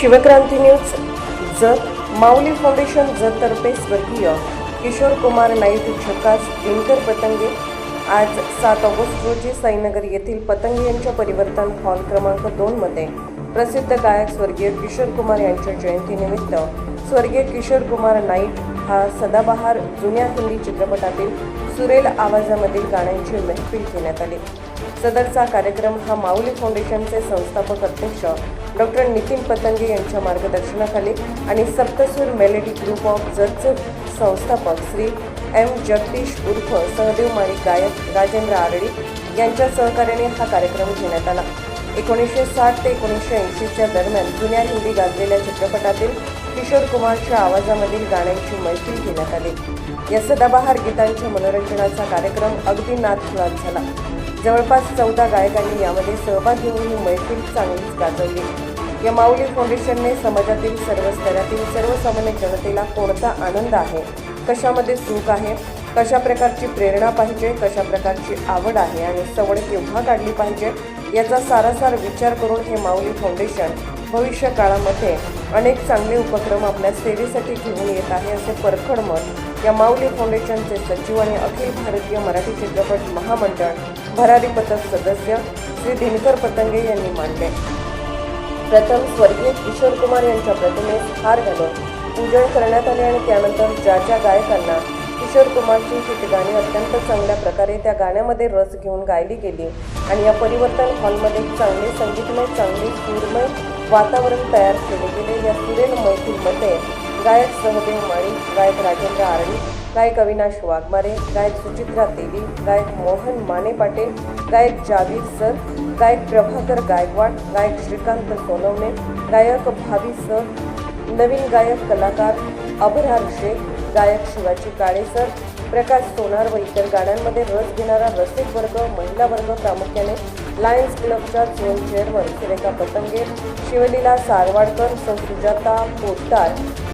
Shivkranti news Jat Mauli foundation जततर्फे स्वर्गीय किशोर कुमार नाईक झकास दिनकर पतंगे. आज सात ऑगस्ट रोजी साईनगर येथील पतंगे यांच्या परिवर्तन हॉल क्रमांक दोनमध्ये प्रसिद्ध गायक स्वर्गीय किशोर कुमार यांच्या जयंतीनिमित्त स्वर्गीय किशोर कुमार नाईक हा सदाबहार जुन्या हिंदी चित्रपटातील सुरेल आवाजामधील गाण्यांची महफिल घेण्यात आली. सदरचा कार्यक्रम हा माऊली फाउंडेशनचे संस्थापक अध्यक्ष डॉक्टर नितीन पतंगे यांच्या मार्गदर्शनाखाली आणि सप्तसूर मेलेडी ग्रुप ऑफ जतचे संस्थापक श्री एम. जगदीश उर्फ सहदेव माळी गायक राजेंद्र आरडी यांच्या सहकार्याने हा कार्यक्रम घेण्यात आला. एकोणीसशे साठ ते एकोणीसशे ऐंशीच्या दरम्यान जुन्या हिंदी गाजलेल्या चित्रपटातील किशोर कुमारच्या आवाजामधील गाण्यांची मैफिल घेण्यात आली. या सदाबहार गीतांच्या मनोरंजनाचा कार्यक्रम अगदी नाथखुळात झाला. जवळपास चौदा गायकांनी यामध्ये सहभाग घेऊन ही मैफिल चांगलीच गाजवली. या माऊली फाउंडेशनने समाजातील सर्व स्तरातील सर्वसामान्य जनतेला कोणता आनंद आहे? कशामध्ये सुख आहे? कशा प्रकारची प्रेरणा पाहिजे? कशा प्रकारची आवड आहे? आणि सवड केव्हा काढली पाहिजे? याचा सारासार विचार करून हे माऊली फाउंडेशन भविष्य काळामध्ये अनेक चांगले उपक्रम आपल्या सेवेसाठी घेऊन येत आहे असे परखड मत या माऊली फाउंडेशनचे सचिव आणि अखिल भारतीय मराठी चित्रपट महामंडळ भरारी पथक सदस्य श्री दिनकर पतंगे यांनी मांडले. प्रथम स्वर्गीय किशोर कुमार यांच्या प्रतिमेस हार घालून पूजन करण्यात आले आणि त्यानंतर ज्या ज्या गायकांना किशोर कुमारची ही गाणी अत्यंत चांगल्या प्रकारे त्या गाण्यामध्ये रस घेऊन गायली गेली आणि या परिवर्तन हॉलमध्ये चांगले संगीतमय चांगले सूरमय वातावरण तयार केले गेले या सुरेल मैफिलमध्ये गायक सहदेव माळी गायक राजेंद्र आरडी गायक अविनाश वाघमारे गायक सुचित्रा देवी गायक मोहन माने पाटील गायक जावीर सर गायक प्रभाकर गायकवाड गायक श्रीकांत सोनवणे गायक भावी सर नवीन गायक कलाकार अभरार शेख गायक शिवाजी काळे सर प्रकाश सोनार व इतर गाण्यांमध्ये रस घेणारा रसिक वर्ग महिला वर्ग प्रामुख्याने लायन्स क्लबच्या झोन चेअरमन सुरेखा पतंगे शिवलीला सारवाडकर सौ सुजाता पोद्दार